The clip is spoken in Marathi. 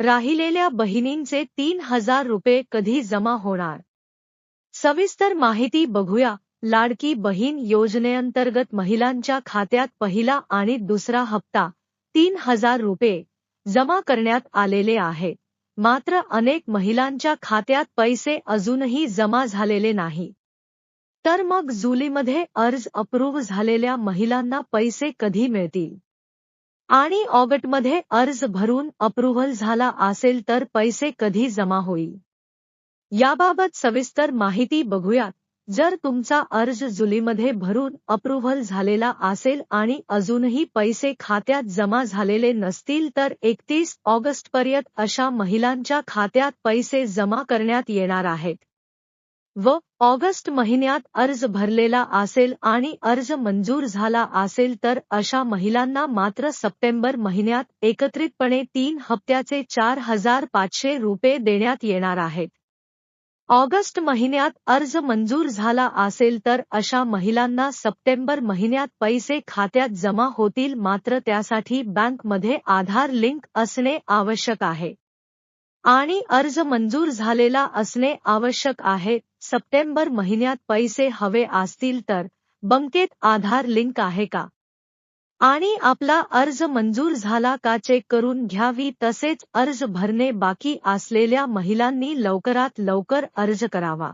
राहिलेल्या बहिणींचे तीन हजार रुपये कधी जमा होणार? सविस्तर माहिती बघूया. लाडकी बहीण योजनेअंतर्गत महिलांच्या खात्यात पहिला आणि दुसरा हप्ता तीन हजार रुपये जमा करण्यात आलेले आहेत मात्र अनेक महिलांच्या खात्यात पैसे अजूनही जमा झालेले नाही. तर मग जुलीमध्ये अर्ज अप्रूव्ह झालेल्या महिलांना पैसे कधी मिळतील? आणि ऑगस्टमध्ये अर्ज भरून अप्रूव्हल झाला असेल तर पैसे कधी जमा होईल? याबाबत सविस्तर माहिती बघूयात जर तुमचा अर्ज जुलीमध्ये भरून अप्रूव्हल झालेला असेल आणि अजूनही पैसे खात्यात जमा झालेले नसतील तर एकतीस ऑगस्टपर्यंत अशा महिलांच्या खात्यात पैसे जमा करण्यात येणार आहेत. व ऑगस्ट महिन्यात अर्ज भरलेला असेल आणि अर्ज मंजूर झाला असेल तर अशा महिलांना मात्र सप्टेंबर महिन्यात एकत्रितपणे तीन हप्त्याचे चार हजार पाचशे रुपये देण्यात येणार आहेत. ऑगस्ट महिन्यात अर्ज मंजूर झाला असेल तर अशा महिलांना सप्टेंबर महिन्यात पैसे खात्यात जमा होतील मात्र त्यासाठी बँकमध्ये आधार लिंक असणे आवश्यक आहे. आणि अर्ज मंजूर झालेला असणे आवश्यक आहे. सप्टेंबर महिन्यात पैसे हवे असतील तर बंकेत आधार लिंक आहे का? आणि आपला अर्ज मंजूर झाला का चेक करून घ्यावी तसेच अर्ज भरणे बाकी असलेल्या महिलांनी लवकरात लवकर अर्ज करावा.